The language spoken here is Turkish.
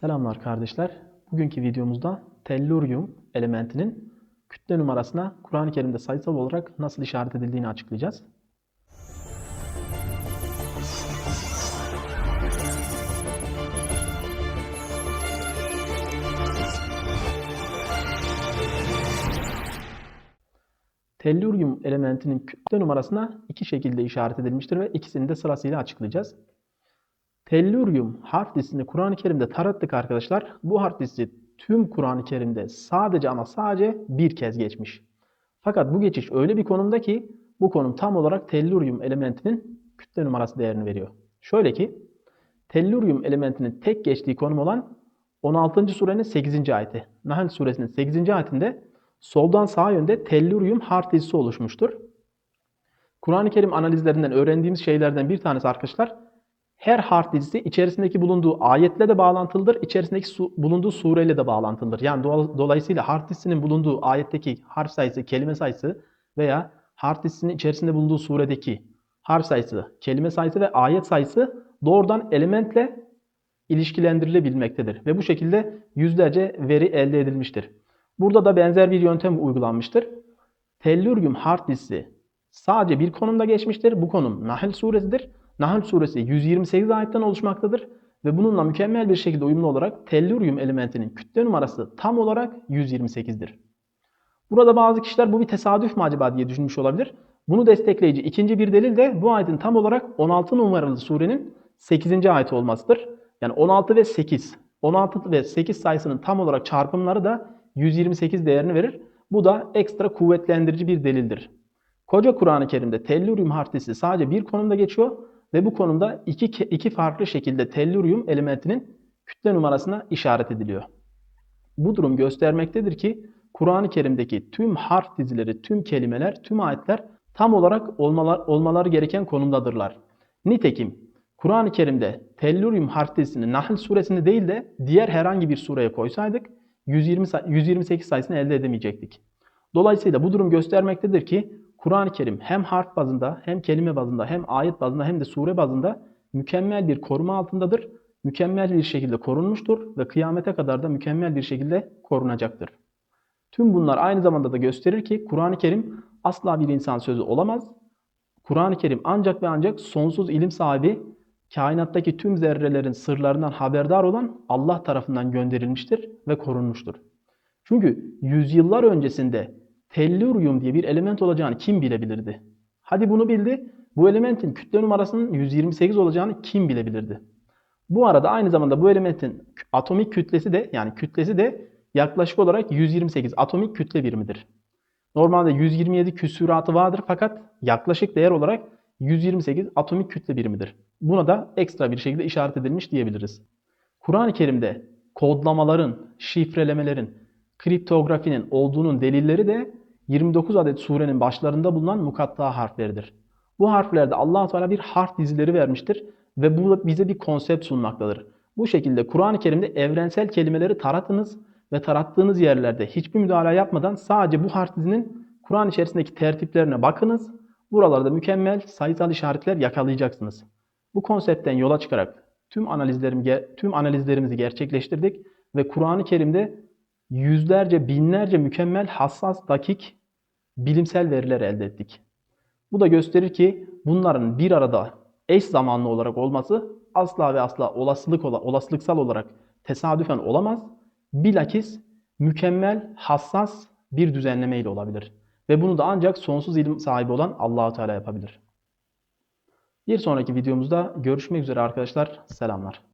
Selamlar kardeşler. Bugünkü videomuzda tellurium elementinin kütle numarasına Kur'an-ı Kerim'de sayısal olarak nasıl işaret edildiğini açıklayacağız. Tellurium elementinin kütle numarasına iki şekilde işaret edilmiştir ve ikisini de sırasıyla açıklayacağız. Tellurium harf listesini Kur'an-ı Kerim'de tarattık arkadaşlar. Bu harf listesi tüm Kur'an-ı Kerim'de sadece ama sadece bir kez geçmiş. Fakat bu geçiş öyle bir konumda ki bu konum tam olarak tellurium elementinin kütle numarası değerini veriyor. Şöyle ki tellurium elementinin tek geçtiği konum olan 16. surenin 8. ayeti. Nahl suresinin 8. ayetinde soldan sağa yönde tellurium harf dizisi oluşmuştur. Kur'an-ı Kerim analizlerinden öğrendiğimiz şeylerden bir tanesi arkadaşlar her harf dizisi içerisindeki bulunduğu ayetle de bağlantılıdır, içerisindeki su, bulunduğu sureyle de bağlantılıdır. Yani do dolayısıyla harf dizisinin bulunduğu ayetteki harf sayısı, kelime sayısı veya harf dizisinin içerisinde bulunduğu suredeki harf sayısı, kelime sayısı ve ayet sayısı doğrudan elementle ilişkilendirilebilmektedir. Ve bu şekilde yüzlerce veri elde edilmiştir. Burada da benzer bir yöntem uygulanmıştır. Tellurium harf dizisi sadece bir konumda geçmiştir. Bu konum Nahl suresidir. Nahl suresi 128 ayetten oluşmaktadır ve bununla mükemmel bir şekilde uyumlu olarak tellurium elementinin kütle numarası tam olarak 128'dir. Burada bazı kişiler bu bir tesadüf mü acaba diye düşünmüş olabilir. Bunu destekleyici ikinci bir delil de bu ayetin tam olarak 16 numaralı surenin 8. ayeti olmasıdır. Yani 16 ve 8. 16 ve 8 sayısının tam olarak çarpımları da 128 değerini verir. Bu da ekstra kuvvetlendirici bir delildir. Koca Kur'an-ı Kerim'de tellurium harflisi sadece bir konumda geçiyor ve bu konumda iki, iki farklı şekilde tellurium elementinin kütle numarasına işaret ediliyor. Bu durum göstermektedir ki Kur'an-ı Kerim'deki tüm harf dizileri, tüm kelimeler, tüm ayetler tam olarak olmalar, olmaları gereken konumdadırlar. Nitekim Kur'an-ı Kerim'de tellurium harf dizisini Nahl suresinde değil de diğer herhangi bir sureye koysaydık 120, 128 sayısını elde edemeyecektik. Dolayısıyla bu durum göstermektedir ki Kur'an-ı Kerim hem harf bazında hem kelime bazında hem ayet bazında hem de sure bazında mükemmel bir koruma altındadır. Mükemmel bir şekilde korunmuştur ve kıyamete kadar da mükemmel bir şekilde korunacaktır. Tüm bunlar aynı zamanda da gösterir ki Kur'an-ı Kerim asla bir insan sözü olamaz. Kur'an-ı Kerim ancak ve ancak sonsuz ilim sahibi, kainattaki tüm zerrelerin sırlarından haberdar olan Allah tarafından gönderilmiştir ve korunmuştur. Çünkü yüzyıllar öncesinde tellurium diye bir element olacağını kim bilebilirdi? Hadi bunu bildi. Bu elementin kütle numarasının 128 olacağını kim bilebilirdi? Bu arada aynı zamanda bu elementin atomik kütlesi de yani kütlesi de yaklaşık olarak 128 atomik kütle birimidir. Normalde 127 küsuratı vardır fakat yaklaşık değer olarak 128 atomik kütle birimidir. Buna da ekstra bir şekilde işaret edilmiş diyebiliriz. Kur'an-ı Kerim'de kodlamaların, şifrelemelerin, kriptografinin olduğunun delilleri de 29 adet surenin başlarında bulunan mukatta harfleridir. Bu harflerde allah Teala bir harf dizileri vermiştir ve bu bize bir konsept sunmaktadır. Bu şekilde Kur'an-ı Kerim'de evrensel kelimeleri taratınız ve tarattığınız yerlerde hiçbir müdahale yapmadan sadece bu harf dizinin Kur'an içerisindeki tertiplerine bakınız. Buralarda mükemmel sayısal işaretler yakalayacaksınız. Bu konseptten yola çıkarak tüm analizlerimi tüm analizlerimizi gerçekleştirdik ve Kur'an-ı Kerim'de yüzlerce, binlerce mükemmel, hassas, dakik bilimsel veriler elde ettik. Bu da gösterir ki bunların bir arada eş zamanlı olarak olması asla ve asla olasılık olasılıksal olarak tesadüfen olamaz. Bilakis mükemmel, hassas bir düzenleme ile olabilir. Ve bunu da ancak sonsuz ilim sahibi olan Allahu Teala yapabilir. Bir sonraki videomuzda görüşmek üzere arkadaşlar. Selamlar.